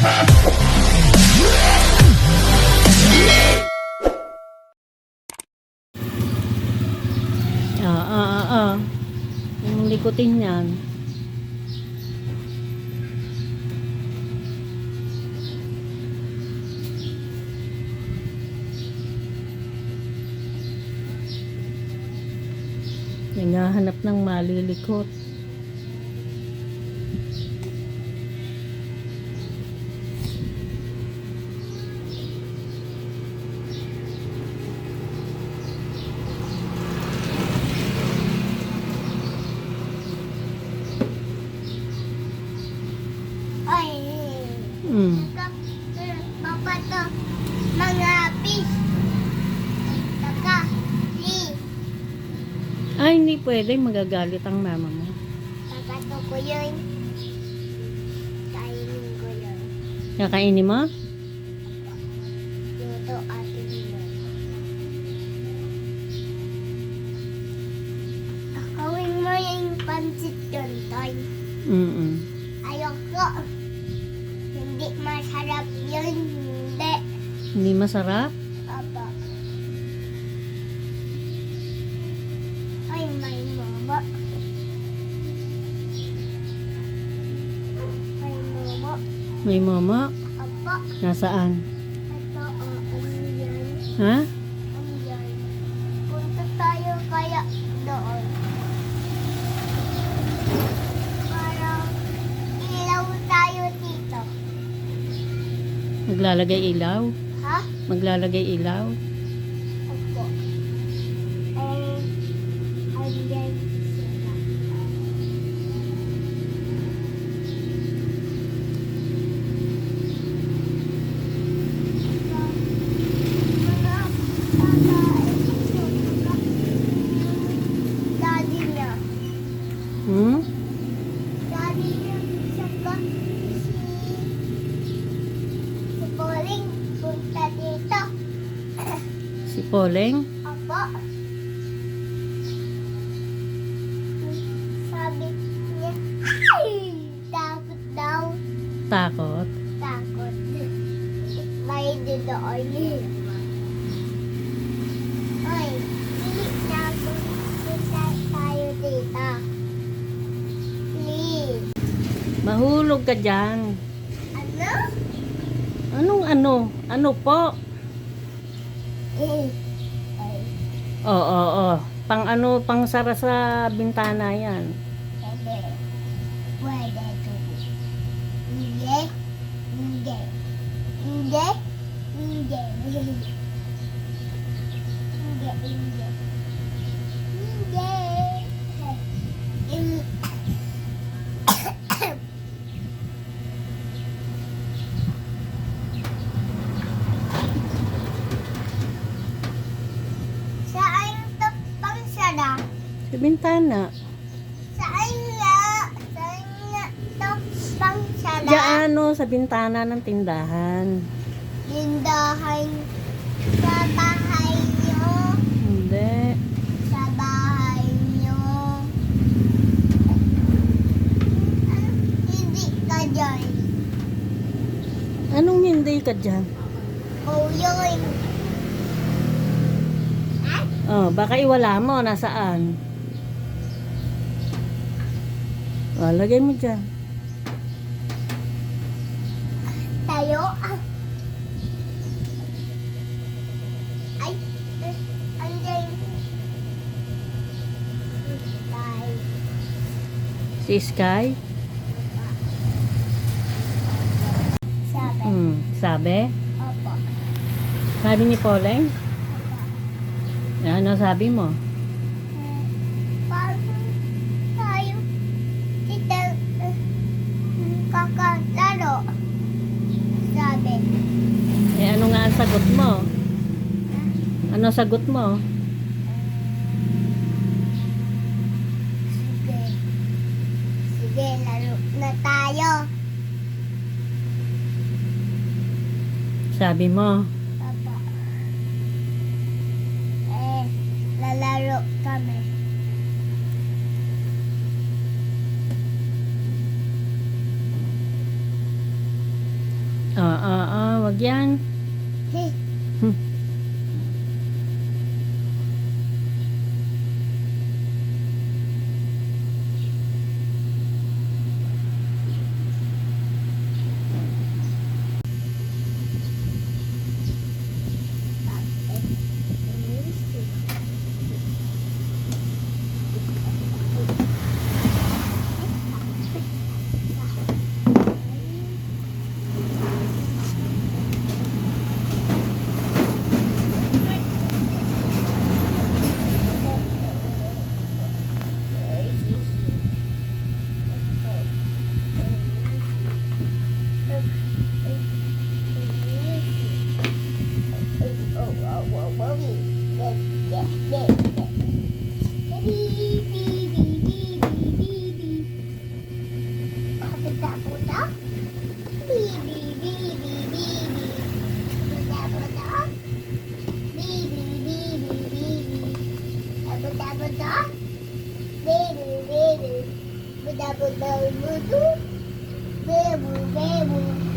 Ah, ah, ah, ah. Yung likutin yan. Naghahanap ng malilikot. Ay, hindi pwede. Magagalit ang mama mo. Kakato ko yun. Kainin ko yun. Kakainin mo? Luto atin yun. Kakawin mo yung pansit yun, Toy. Mm-mm. Ayoko. Hindi masarap yun. Hindi. Hindi masarap? Papa. Ay, may mama. May mama. May mama? Apa. Nasaan? Ito, oh, yan? Ha? Yan? Punta tayo kaya doon. Para ilaw tayo dito. Maglalagay ilaw? Ha? Maglalagay ilaw? Poleng? Apo. Sabi niya, ay! Takot daw. Takot? Takot. May doon. Ay, hindi takot. Tayo dito. Please. Mahulog ka dyan. Ano? Anong ano? Ano po? Eh. Oo, oo, oo. Pang ano, pang sara sa bintana yan. Bintana. Saan nga? Saan nga to pang sara? Diyan ano, sa bintana ng tindahan. Lindahan sa bahay nyo. Hindi. Sa bahay nyo. Ano? Hindi ka dyan. Anong hindi ka dyan? O yun. Oh, baka iwala mo. Nasaan? Oh, lagay mo dyan. Tayo? Ah. Ay. eh, Andyan. Tayo. Si Sky? Sabi. Hmm, sabi? Opo. Sabi ni Poleng? Ano sabi mo? Paano ang sagot mo? Ano sagot mo? Sige. Sige, laro na tayo. Sabi mo? Papa. Eh, lalaro kami. Oo, oh, oo, oh, wag yan. 哼 네. 비비비비비비비. 보자 보자. 비비비비비비. 보자 보자. 비비비비비비. 보자 보자. 베르 베르. 보자 보자 우두. 베르 베르.